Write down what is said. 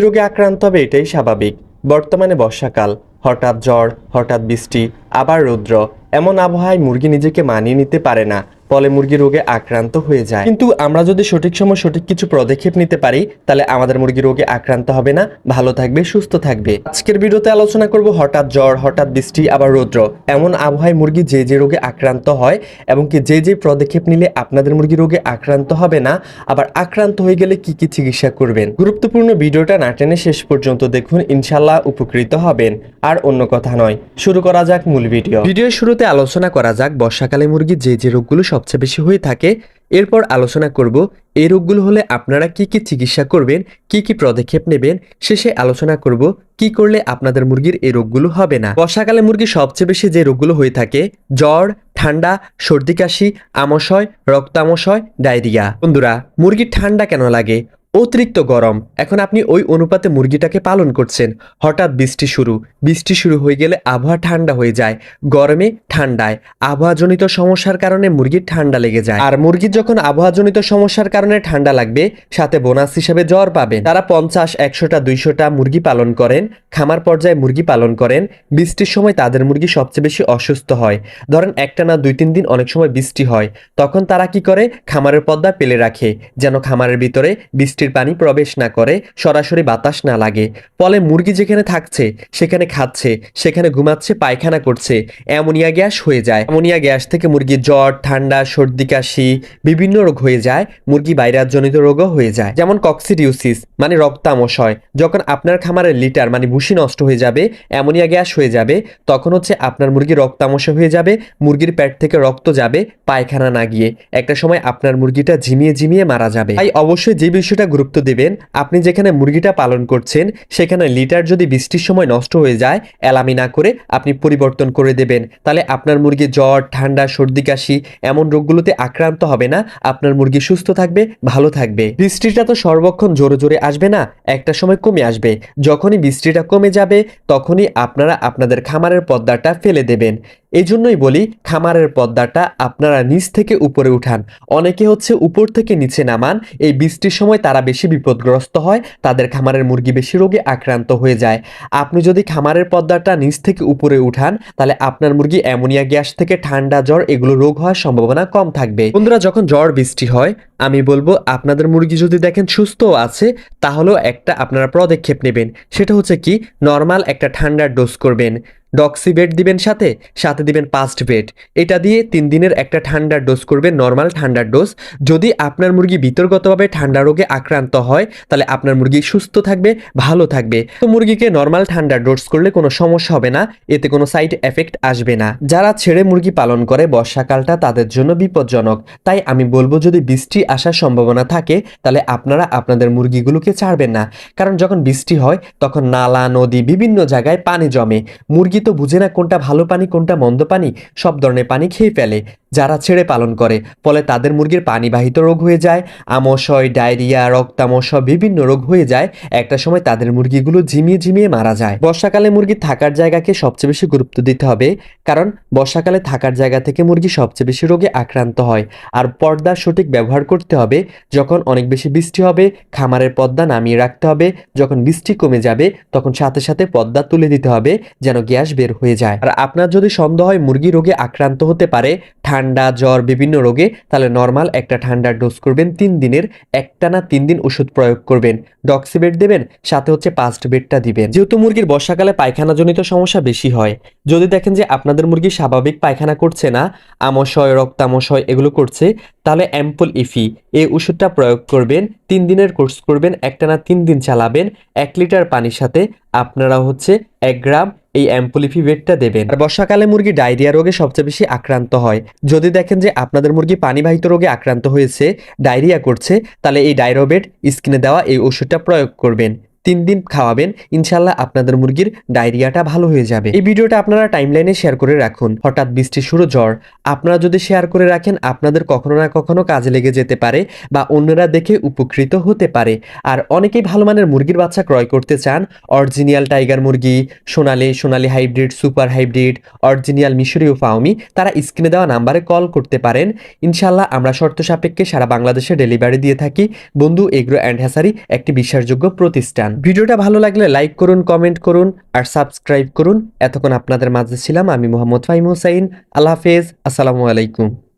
রোগে আক্রান্ত হবে এটাই স্বাভাবিক। বর্তমানে বর্ষাকাল, হঠাৎ জ্বর, হঠাৎ বৃষ্টি, আবার রৌদ্র, এমন আবহাওয়ায় মুরগি নিজেকে মানিয়ে নিতে পারে না। ফলে মুরগি রোগে আক্রান্ত হয়ে যায়। কিন্তু আমরা যদি সঠিক সময় সঠিক কিছু পদক্ষেপ নিতে পারি, তাহলে আমাদের মুরগি রোগে আক্রান্ত হবে না। ভালো থাকবে, সুস্থ থাকবে। আজকের ভিডিওতে আলোচনা করব হঠাৎ জ্বর, হঠাৎ বৃষ্টি, আবার রৌদ্র। এমন আবহাওয়ায় মুরগি যে যে রোগে আক্রান্ত হয় এবং কি যে যে পদক্ষেপ নিলে আপনাদের মুরগি রোগে আক্রান্ত হবে না, আবার আক্রান্ত হয়ে গেলে কি কি চিকিৎসা করবেন? গুরুত্বপূর্ণ ভিডিওটা না টেনে শেষ পর্যন্ত দেখুন ইনশাল্লাহ উপকৃত হবেন। আর অন্য কথা নয়, শুরু করা যাক মূল ভিডিও। ভিডিওর শুরুতে আলোচনা করা যাক বর্ষাকালে মুরগি যে যে রোগগুলো সবচেয়ে বেশি হয়ে থাকে। এরপর আলোচনা করব, এই রোগগুলো হলে আপনারা কি কি চিকিৎসা করবেন, কি কি পদক্ষেপ নেবেন, শেষে আলোচনা করব, কি করলে আপনাদের মুরগির এই রোগগুলো হবে না। বর্ষাকালে মুরগি সবচেয়ে বেশি যে রোগগুলো হয়ে থাকে, জ্বর, ঠান্ডা, সর্দি কাশি, আমশয়, রক্তামশয়, ডায়রিয়া। বন্ধুরা, মুরগির ঠান্ডা কেন লাগে? অতিরিক্ত গরম। এখন আপনি ওই অনুপাতে মুরগিটাকে পালন করছেন। হঠাৎ বৃষ্টি শুরু। বৃষ্টি শুরু হয়ে গেলে আবহাওয়া ঠান্ডা হয়ে যায়। গরমে ঠান্ডায়। আবহাওয়াজনিত সমস্যার কারণে মুরগির ঠান্ডা লেগে যায়। আর মুরগির যখন আবহাওয়াজনিত সমস্যার কারণে ঠান্ডা লাগবে, সাথে বোনাস হিসেবে জ্বর পাবেন। তারা পঞ্চাশ, একশোটা, দুইশোটা মুরগি পালন করেন। খামার পর্যায়ে মুরগি পালন করেন। বৃষ্টির সময় তাদের মুরগি সবচেয়ে বেশি অসুস্থ হয়। ধরেন একটা না দুই তিন দিন অনেক সময় বৃষ্টি হয়। তখন তারা কি করে? খামারের পর্দা পেলে রাখে। যেন খামারের ভিতরে বৃষ্টির পানি প্রবেশ না করে সরাসরি বাতাস না লাগে। ফলে মুরগি যেখানে থাকছে, সেখানে খাচ্ছে, সেখানে ঘুমাচ্ছে, পায়খানা করছে, অ্যামোনিয়া গ্যাস হয়ে যায়। অ্যামোনিয়া গ্যাস থেকে মুরগির জ্বর, ঠান্ডা, সর্দি, কাশি বিভিন্ন রোগ হয়ে যায়, মুরগি বাইরাজনিত রোগও হয়ে যায়। যেমন কক্সিডিউসিস মানে রক্তামশয়, যখন আপনার খামারের লিটার মানে ভুসি নষ্ট হয়ে যাবে, অ্যামোনিয়া গ্যাস হয়ে যাবে, তখন হচ্ছে আপনার মুরগি রক্তামশ হয়ে যাবে, মুরগির পেট থেকে রক্ত যাবে, পায়খানা না গিয়ে। একটা সময় আপনার মুরগিটা ঝিমিয়ে ঝিমিয়ে মারা যাবে। তাই অবশ্যই যে বিষয়টা গুরুত্ব দেবেন। আপনি যেখানে মুরগিটা পালন করছেন, সেখানে লিটার যদি বৃষ্টির সময় নষ্ট হয়ে যায়, এলামি না করে আপনি পরিবর্তন করে দেবেন। তাহলে আপনার মুরগি জ্বর, ঠান্ডা, সর্দি, কাশি এমন রোগগুলোতে আক্রান্ত হবে না। আপনার মুরগি সুস্থ থাকবে, ভালো থাকবে। বৃষ্টিটা তো সর্বক্ষণ জোরে জোরে আসবে না, একটা সময় কমে আসবে। যখনই বৃষ্টিটা কমে যাবে, তখনই আপনারা আপনাদের খামারের পর্দাটা ফেলে দেবেন। এই জন্যই বলি, খামারের পর্দাটা আপনারা নিচ থেকে উপরে উঠান। অনেকে হচ্ছে উপর থেকে নিচে নামান, এই বৃষ্টির সময় তারা বেশি বিপদগ্রস্ত হয়, তাদের খামারের মুরগি বেশি রোগে আক্রান্ত হয়ে যায়। আপনি যদি খামারের পর্দাটা নিচ থেকে উপরে উঠান, তাহলে আপনার মুরগি অ্যামোনিয়া গ্যাস থেকে ঠান্ডা জ্বর, এগুলো রোগ হওয়ার সম্ভাবনা কম থাকবে। বন্ধুরা, যখন জ্বর বৃষ্টি হয়, আমি বলব আপনাদের মুরগি যদি দেখেন সুস্থ আছে, তাহলেও একটা আপনারা পদক্ষেপ নেবেন। সেটা হচ্ছে কি, নর্মাল একটা ঠান্ডার ডোজ করবেন। ডক্সি বেড দিবেন সাথে সাথে দিবেন পাস্ট বেড এটা দিয়ে তিন দিনের একটা ঠান্ডার ডোজ করবেন নর্মাল ঠান্ডার ডোজ যদি আপনার মুরগি বিতর্গতভাবে ঠান্ডা রোগে আক্রান্ত হয়, তাহলে আপনার মুরগি সুস্থ থাকবে, ভালো থাকবে। তো মুরগিকে নর্মাল ঠান্ডার ডোজ করলে কোনো সমস্যা হবে না, এতে কোনো সাইড এফেক্ট আসবে না। যারা ছেড়ে মুরগি পালন করে, বর্ষাকালটা তাদের জন্য বিপজ্জনক। তাই আমি বলব, যদি বৃষ্টি আসার সম্ভাবনা থাকে, তাহলে আপনারা আপনাদের মুরগিগুলোকে ছাড়বেন না। কারণ যখন বৃষ্টি হয়, তখন নালা, নদী, বিভিন্ন জায়গায় পানি জমে। মুরগি তো বুঝে না কোনটা ভালো পানি কোনটা মন্দ পানি সব ধরনের পানি খেয়ে ফেলে। যারা ছেড়ে পালন করে, ফলে তাদের মুরগির পানিবাহিত রোগ হয়ে যায়, আমশয়, ডায়রিয়া রক্তামশ বিভিন্ন রোগ হয়ে যায়। একটা সময় তাদের মুরগিগুলো ঝিমিয়ে ঝিমিয়ে মারা যায়। বর্ষাকালে মুরগি থাকার জায়গাকে সবচেয়ে বেশি গুরুত্ব দিতে হবে, কারণ বর্ষাকালে থাকার জায়গা থেকে মুরগি সবচেয়ে বেশি রোগে আক্রান্ত হয়। আর পর্দা সঠিক ব্যবহার করতে হবে, যখন অনেক বেশি বৃষ্টি হবে, খামারের পর্দা নামিয়ে রাখতে হবে, যখন বৃষ্টি কমে যাবে, তখন সাথে সাথে পর্দা তুলে দিতে হবে, যেন গ্যাস বের হয়ে যায়। আর আপনার যদি সন্দেহ হয় মুরগি রোগে আক্রান্ত হতে পারে ঠান্ডা জ্বর, বিভিন্ন রোগে, তাহলে নর্মাল একটা ঠান্ডার ডোজ করবেন, তিন দিনের, একটানা তিন দিন ওষুধ প্রয়োগ করবেন। ডক্সিবেট দেবেন, সাথে হচ্ছে পাস্ট বেডটা দিবেন। যেহেতু মুরগির বর্ষাকালে পায়খানাজনিত সমস্যা বেশি হয়, যদি দেখেন যে আপনাদের মুরগি স্বাভাবিক পায়খানা করছে না, আমশয়, রক্তামশয় এগুলো করছে, তাহলে অ্যাম্পল ইফি এই ওষুধটা প্রয়োগ করবেন, তিন দিনের কোর্স করবেন, একটানা তিন দিন চালাবেন, এক লিটার পানির সাথে আপনারা হচ্ছে এক গ্রাম এই অ্যাম্পলিফি বেডটা দেবেন। আর বর্ষাকালে মুরগি ডায়রিয়া রোগে সবচেয়ে বেশি আক্রান্ত হয়। যদি দেখেন যে আপনাদের মুরগি পানিবাহিত রোগে আক্রান্ত হয়েছে, ডায়রিয়া করছে, তাহলে এই ডায়রোবেড স্কিনে দেওয়া এই ওষুধটা প্রয়োগ করবেন। তিন দিন খাওয়াবেন ইনশাল্লাহ আপনাদের মুরগির ডায়রিয়াটা ভালো হয়ে যাবে। এই ভিডিওটা আপনারা টাইমলাইনে শেয়ার করে রাখুন। হঠাৎ বৃষ্টি শুরু জ্বর আপনারা যদি শেয়ার করে রাখেন, আপনাদের কখনো না কখনো কাজে লেগে যেতে পারে বা অন্যরা দেখে উপকৃত হতে পারে। আর অনেকেই ভালো মানের মুরগির বাচ্চা ক্রয় করতে চান। অরিজিনাল টাইগার মুরগি, সোনালি সোনালি হাইব্রিড, সুপার হাইব্রিড অরিজিনাল মিশরীয় ফাউমি তারা স্ক্রিনে দেওয়া নাম্বারে কল করতে পারেন। ইনশাল্লাহ আমরা শর্ত সাপেক্ষে সারা বাংলাদেশে ডেলিভারি দিয়ে থাকি। বন্ধু এগ্রো অ্যান্ড হ্যাসারি একটি বিশ্বাসযোগ্য প্রতিষ্ঠান। ভিডিওটা ভালো লাগলে লাইক করুন কমেন্ট করুন আর সাবস্ক্রাইব করুন। এতক্ষণ আপনাদের মাঝে ছিলাম আমি মোহাম্মদ ফাইম হুসাইন। আল্লাহ হাফেজ, আসসালামু আলাইকুম।